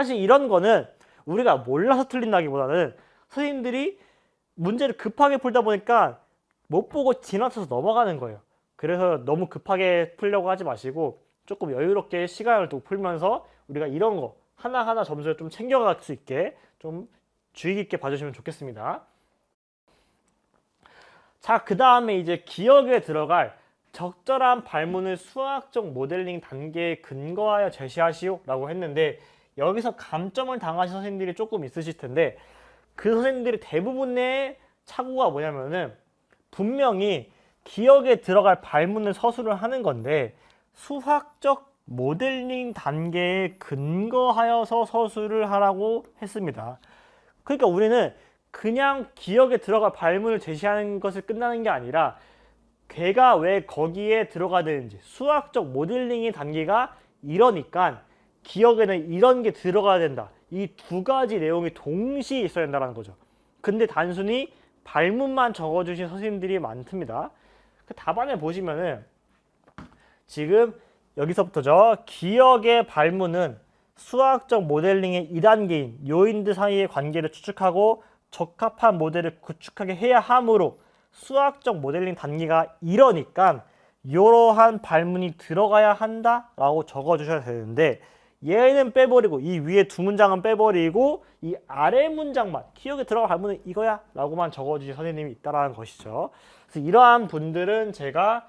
사실 이런 거는 우리가 몰라서 틀린다기보다는 선생님들이 문제를 급하게 풀다 보니까 못 보고 지나쳐서 넘어가는 거예요. 그래서 너무 급하게 풀려고 하지 마시고 조금 여유롭게 시간을 두고 풀면서 우리가 이런 거 하나하나 점수를 좀 챙겨갈 수 있게 좀 주의 깊게 봐주시면 좋겠습니다. 자, 그 다음에 이제 기억에 들어갈 적절한 발문을 수학적 모델링 단계에 근거하여 제시하시오 라고 했는데 여기서 감점을 당하신 선생님들이 조금 있으실 텐데 그 선생님들이 대부분의 착오가 뭐냐면은 분명히 기억에 들어갈 발문을 서술을 하는 건데 수학적 모델링 단계에 근거하여서 서술을 하라고 했습니다. 그러니까 우리는 그냥 기억에 들어갈 발문을 제시하는 것을 끝나는 게 아니라 걔가 왜 거기에 들어가야 되는지 수학적 모델링의 단계가 이러니까 기억에는 이런 게 들어가야 된다. 이 두 가지 내용이 동시에 있어야 된다는 거죠. 근데 단순히 발문만 적어주신 선생님들이 많습니다. 그 답안에 보시면은 지금 여기서부터죠. 기억의 발문은 수학적 모델링의 2단계인 요인들 사이의 관계를 추측하고 적합한 모델을 구축하게 해야 하므로 수학적 모델링 단계가 이러니까 이러한 발문이 들어가야 한다라고 적어주셔야 되는데 얘는 빼버리고 이 위에 두 문장은 빼버리고 이 아래 문장만 기억에 발문은 이거야 라고만 적어주신 선생님이 있다라는 것이죠. 그래서 이러한 분들은 제가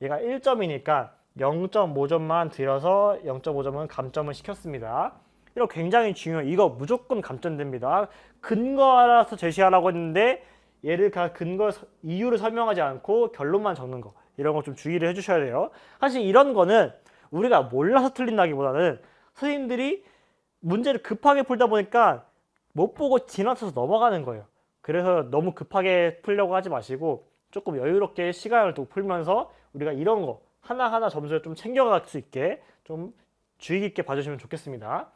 얘가 1점이니까 0.5점만 드려서 0.5점은 감점을 시켰습니다. 이거 굉장히 중요해요. 이거 무조건 감점됩니다. 근거 알아서 제시하라고 했는데 얘를 가 근거 서- 이유를 설명하지 않고 결론만 적는 거 이런 거 좀 주의를 해주셔야 돼요. 사실 이런 거는 우리가 몰라서 틀린다기보다는 선생님들이 문제를 급하게 풀다 보니까 못 보고 지나쳐서 넘어가는 거예요. 그래서 너무 급하게 풀려고 하지 마시고 조금 여유롭게 시간을 두고 풀면서 우리가 이런 거 하나하나 점수를 좀 챙겨갈 수 있게 좀 주의 깊게 봐주시면 좋겠습니다.